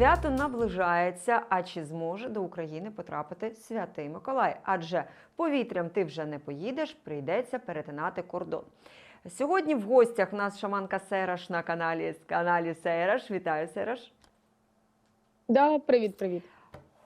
Свято наближається. А чи зможе до України потрапити святий Миколай? Адже повітрям ти вже не поїдеш, прийдеться перетинати кордон. Сьогодні в гостях у нас шаманка Сераш на каналі каналі Сераш. Вітаю, Сераш. Да, привіт, привіт.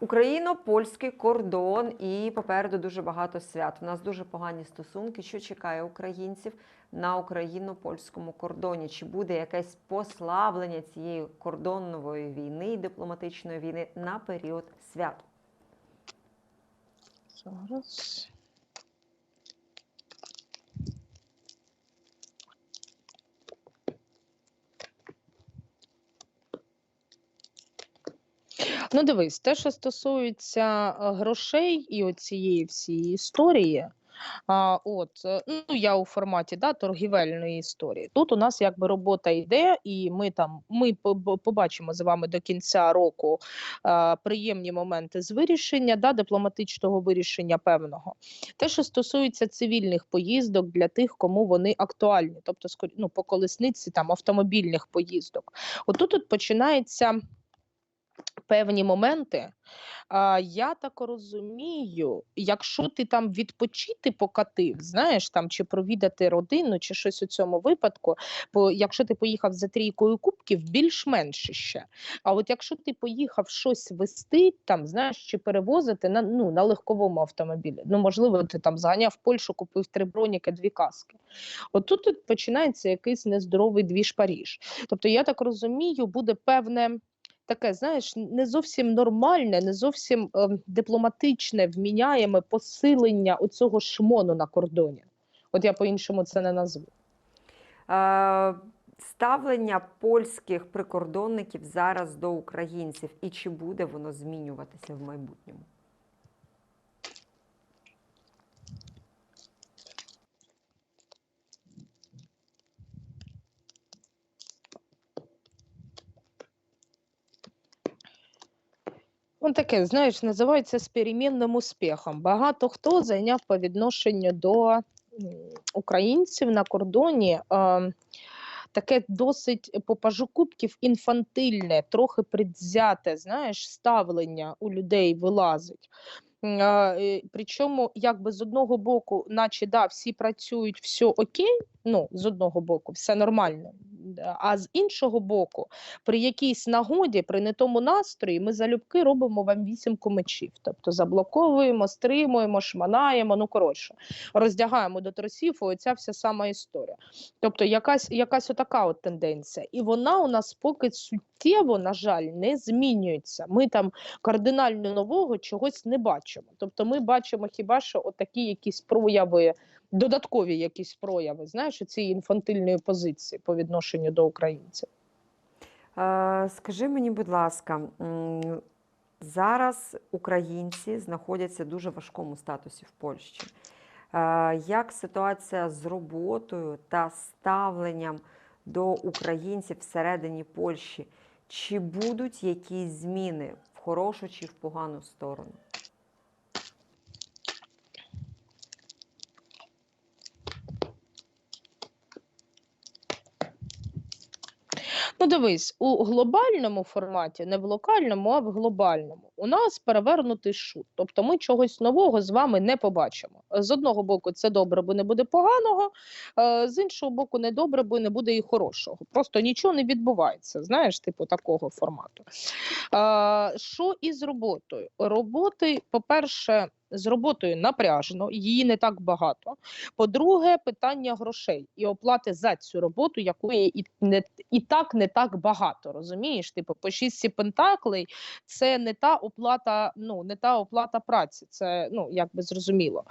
Україно-польський кордон і попереду дуже багато свят. У нас дуже погані стосунки. Що чекає українців на україно-польському кордоні? Чи буде якесь послаблення цієї кордонної війни і дипломатичної війни на період свят? Зараз. Ну, дивись, те, що стосується е, грошей і оцієї всієї історії. А, от, е, ну, я у форматі да, торгівельної історії. Тут у нас якби робота йде, і ми там ми побачимо з вами до кінця року а, приємні моменти з вирішення, да, дипломатичного вирішення певного. Те, що стосується цивільних поїздок для тих, кому вони актуальні, тобто ну, по колесниці там автомобільних поїздок. Отут от починається певні моменти. А, я так розумію, якщо ти там відпочити покатив, знаєш, там чи провідати родину, чи щось у цьому випадку, бо якщо ти поїхав за трійкою кубків, більш-менш ще. А от якщо ти поїхав щось вести, там знаєш, чи перевозити на ну на легковому автомобілі, ну можливо, ти там зганяв в Польщу, купив три броніки, дві каски. От тут починається якийсь нездоровий двіж Паріж. Тобто, я так розумію, буде певне. Таке, знаєш, не зовсім нормальне, не зовсім е, дипломатичне, вміняєме посилення оцього шмону на кордоні. От я по-іншому це не назву. Е, ставлення польських прикордонників зараз до українців і чи буде воно змінюватися в майбутньому? Он таке, знаєш, називається з перемінним успіхом. Багато хто зайняв по відношенню до українців на кордоні. Е, Таке досить по пажу кубків інфантильне, трохи предзяте, знаєш, ставлення у людей вилазить. Причому, якби з одного боку, наче да, всі працюють, все окей, ну, з одного боку, все нормально. А з іншого боку, при якійсь нагоді, при не тому настрої, ми залюбки робимо вам вісімку мечів. Тобто заблоковуємо, стримуємо, шманаємо, ну коротше, роздягаємо до тросів, і оця вся сама історія. Тобто, якась, якась отака от тенденція. І вона у нас поки суттєво, на жаль, не змінюється. Ми там кардинально нового чогось не бачимо. Тобто, ми бачимо хіба що отакі якісь прояви. Додаткові якісь прояви, знаєш, цієї інфантильної позиції по відношенню до українців. Скажи мені, будь ласка, зараз українці знаходяться в дуже важкому статусі в Польщі. Як ситуація з роботою та ставленням до українців всередині Польщі? Чи будуть якісь зміни в хорошу чи в погану сторону? Ну, дивись, у глобальному форматі, не в локальному, а в глобальному, у нас перевернутий шут. Тобто ми чогось нового з вами не побачимо. З одного боку, це добре, бо не буде поганого, е, з іншого боку, не добре, бо не буде і хорошого. Просто нічого не відбувається, знаєш, типу такого формату. Е, Що із роботою? Роботи, по-перше, з роботою напряжено, її не так багато. По-друге, питання грошей і оплати за цю роботу, якої і не і так не так багато. Розумієш? Типу, по шість пентаклей це не та оплата, ну не та оплата праці. Це ну якби зрозуміло.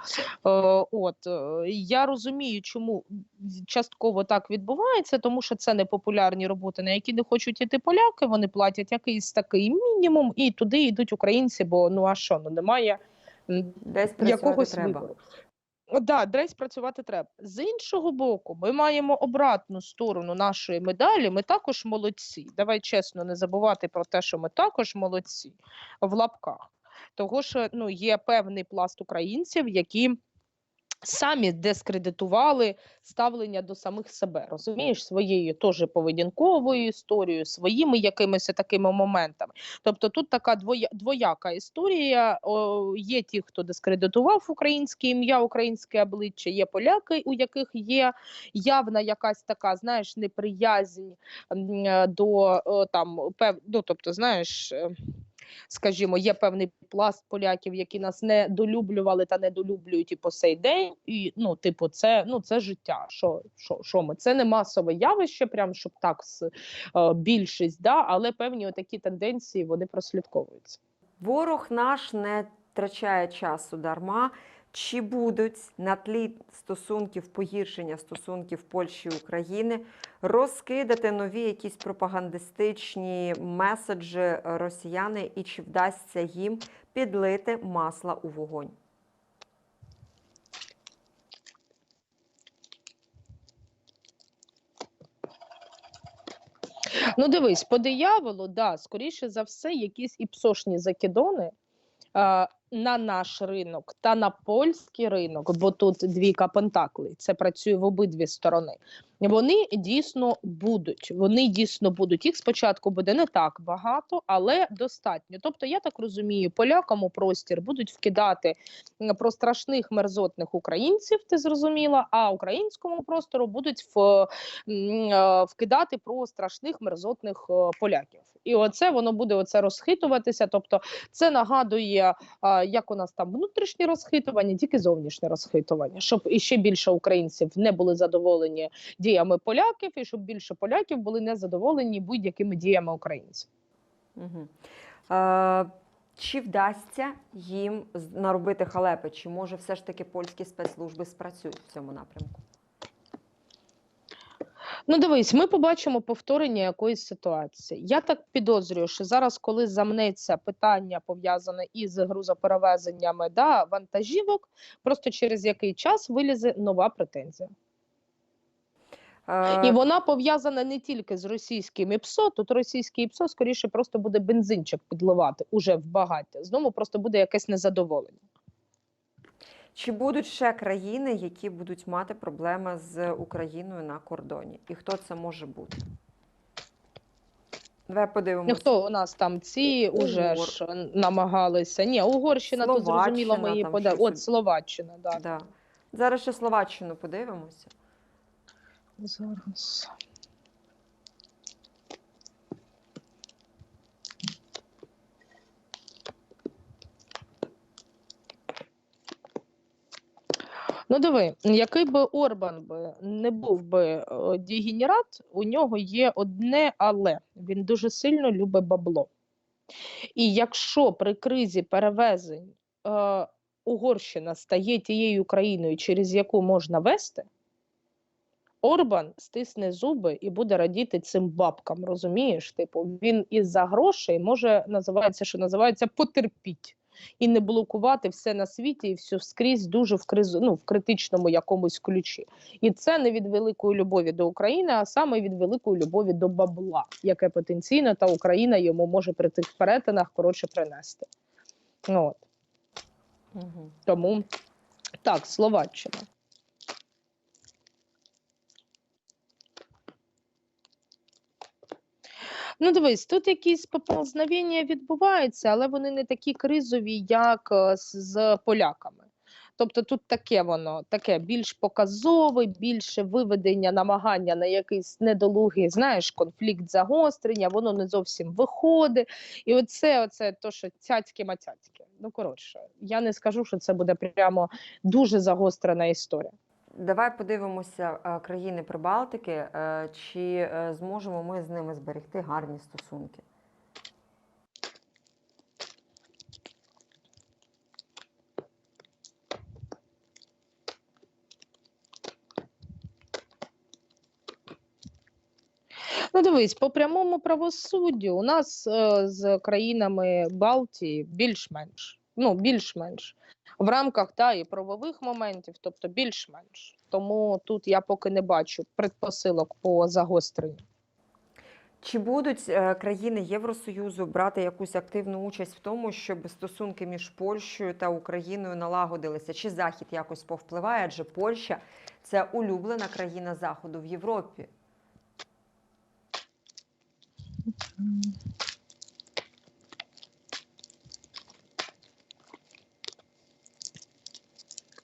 Е, от е, я розумію, чому частково так відбувається, тому що це непопулярні роботи, на які не хочуть іти поляки. Вони платять якийсь такий мінімум, і туди йдуть українці, бо ну а що ну немає. Десь якогось треба. вибору. Да, десь працювати треба. З іншого боку, ми маємо обратну сторону нашої медалі. Ми також молодці. Давай чесно не забувати про те, що ми також молодці в лапках. Того що ну, є певний пласт українців, які самі дискредитували ставлення до самих себе, розумієш, своєю теж поведінковою історією, своїми якимись такими моментами. Тобто тут така двоя, двояка історія. О, є ті, хто дискредитував українське ім'я, українське обличчя, є поляки, у яких є явна якась така, знаєш, неприязнь е, до е, там пев... ну, тобто, знаєш. Скажімо, є певний пласт поляків, які нас не долюблювали та недолюблюють і по сей день. І ну, типу, це ну це життя. Що, що, що ми? Це не масове явище, прям щоб так е, більшість, да, але певні такі тенденції вони прослідковуються. Ворог наш не втрачає часу дарма. Чи будуть на тлі стосунків погіршення стосунків Польщі і України розкидати нові якісь пропагандистичні меседжі росіяни, і чи вдасться їм підлити масла у вогонь? Ну, дивись, по дияволу, да, скоріше за все, якісь іпсошні закидони на наш ринок та на польський ринок, бо тут двійка пентаклей, це працює в обидві сторони. Вони дійсно будуть. Вони дійсно будуть. Їх спочатку буде не так багато, але достатньо. Тобто, я так розумію, полякам у простір будуть вкидати про страшних мерзотних українців, ти зрозуміла, а українському простору будуть в е, вкидати про страшних мерзотних е, поляків. І оце воно буде оце розхитуватися. Тобто, це нагадує, а, як у нас там внутрішнє розхитування, тільки зовнішнє розхитування, щоб іще більше українців не були задоволені діями поляків, і щоб більше поляків були незадоволені будь-якими діями українців. Угу. Е, чи вдасться їм наробити халепи? Чи може все ж таки польські спецслужби спрацюють в цьому напрямку? Ну, дивись, ми побачимо повторення якоїсь ситуації. Я так підозрюю, що зараз, коли замнеться питання пов'язане із грузоперевезеннями да, вантажівок, просто через який час вилізе нова претензія. Е, І вона пов'язана не тільки з російським ІПСО, тут російський ІПСО скоріше просто буде бензинчик підливати уже в багаття. Знову просто буде якесь незадоволення. Чи будуть ще країни, які будуть мати проблеми з Україною на кордоні? І хто це може бути? Давай Ну, хто у нас там ці Угор. уже ж намагалися? Ні, Угорщина тут зрозуміло Словаччина, ми її там пода. щось От. Словаччина, да. Да. Зараз ще Словаччину подивимося. Зараз. Ну, диви, який би Орбан би не був би дегенерат, у нього є одне але він дуже сильно любить бабло. І якщо при кризі перевезень е, Угорщина стає тією країною, через яку можна вести, Орбан стисне зуби і буде радіти цим бабкам, розумієш? Типу, він із-за грошей може називається, що називається, потерпіть і не блокувати все на світі і все скрізь дуже в криз, ну, в критичному якомусь ключі. І це не від великої любові до України, а саме від великої любові до бабла, яке потенційно та Україна йому може при тих перетинах коротше принести. Ну, от. Угу. Тому так, Словаччина. Ну, дивись, тут якісь поползновення відбуваються, але вони не такі кризові, як е, з, поляками. Тобто тут таке воно, таке більш показове, більше виведення, намагання на якийсь недолугий, знаєш, конфлікт загострення, воно не зовсім виходить. І оце, оце то, що цяцьки-мацяцьки. Ну, коротше, я не скажу, що це буде прямо дуже загострена історія. Давай подивимося е, країни Прибалтики, е, чи е, зможемо ми з ними зберегти гарні стосунки. Ну, дивись, по прямому правосуддю у нас е, з країнами Балтії більш-менш. Ну, більш-менш. В рамках та, і правових моментів, тобто більш-менш. Тому тут я поки не бачу предпосилок по загостренню. Чи будуть е, країни Євросоюзу брати якусь активну участь в тому, щоб стосунки між Польщею та Україною налагодилися? Чи Захід якось повпливає? Адже Польща це улюблена країна Заходу в Європі.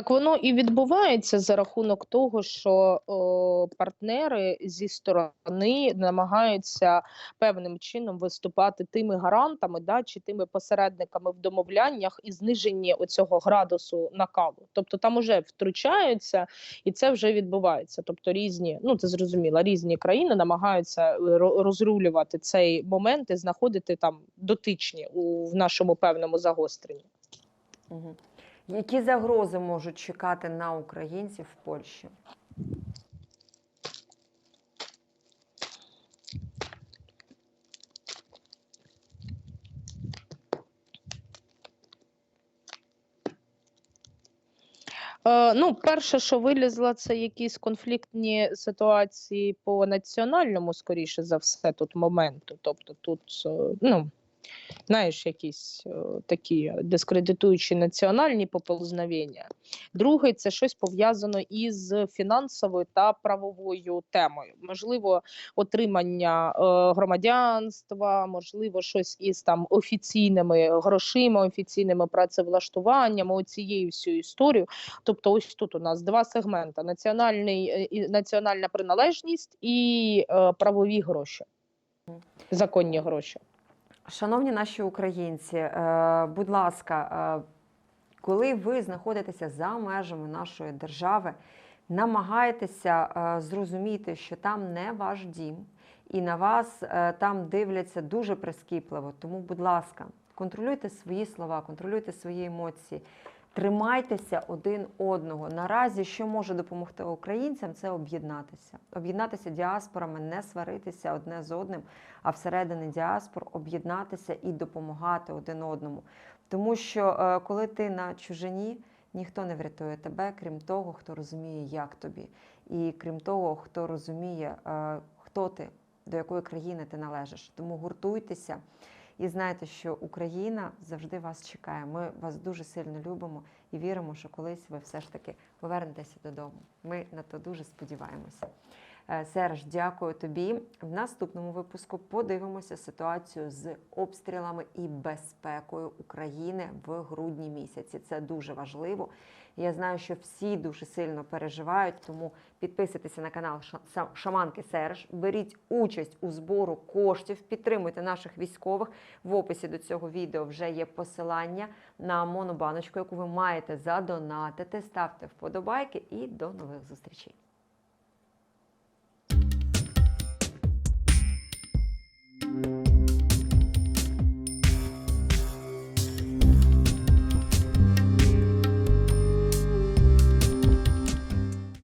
Так воно і відбувається за рахунок того, що о, партнери зі сторони намагаються певним чином виступати тими гарантами, да, чи тими посередниками в домовляннях і зниженні оцього градусу накалу. Тобто там уже втручаються, і це вже відбувається. Тобто різні, ну це зрозуміло, різні країни намагаються е, розрулювати цей момент і знаходити там дотичні у в нашому певному загостренні. Угу. Які загрози можуть чекати на українців в Польщі? Е, ну, перше, що вилізло, це якісь конфліктні ситуації по національному, скоріше за все, тут моменту. Тобто тут, е, ну, знаєш, якісь е, такі дискредитуючі національні поползновення. Другий це щось пов'язано із фінансовою та правовою темою. Можливо, отримання е, громадянства, можливо, щось із там офіційними грошима, офіційними працевлаштуваннями, оцією всю історію. Тобто, ось тут у нас два сегменти: національний е, і національна приналежність і правові гроші, законні гроші. Шановні наші українці, е, будь ласка, е, коли ви знаходитеся за межами нашої держави, намагайтеся е, зрозуміти, що там не ваш дім, і на вас там дивляться дуже прискіпливо. Тому, будь ласка, контролюйте свої слова, контролюйте свої емоції. Тримайтеся один одного. Наразі, що може допомогти українцям, це об'єднатися. Об'єднатися діаспорами, не сваритися одне з одним, а всередині діаспор об'єднатися і допомагати один одному. Тому що е, коли ти на чужині, ніхто не врятує тебе, крім того, хто розуміє, як тобі, і крім того, хто розуміє, е, хто ти, до якої країни ти належиш. Тому гуртуйтеся. І знайте, що Україна завжди вас чекає. Ми вас дуже сильно любимо і віримо, що колись ви все ж таки повернетеся додому. Ми на то дуже сподіваємося. Е, Серж, дякую тобі. В наступному випуску подивимося ситуацію з обстрілами і безпекою України в грудні місяці. Це дуже важливо. Я знаю, що всі дуже сильно переживають, тому підписуйтеся на канал Шаманки Серж. Беріть участь у збору коштів, підтримуйте наших військових. В описі до цього відео вже є посилання на монобаночку, яку ви маєте задонатити. Ставте вподобайки і до нових зустрічей.